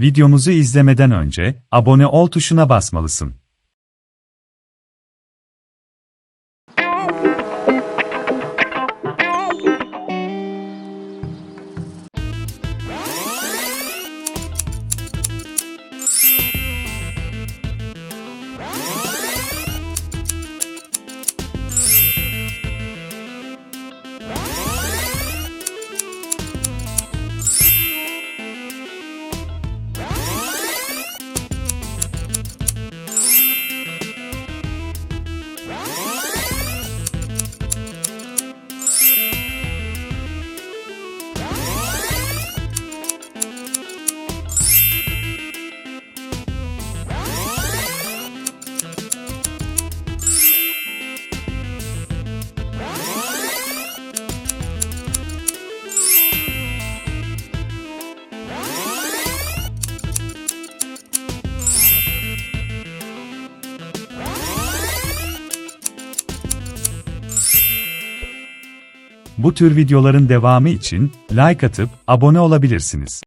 Videomuzu izlemeden önce abone ol tuşuna basmalısın. Bu tür videoların devamı için like atıp abone olabilirsiniz.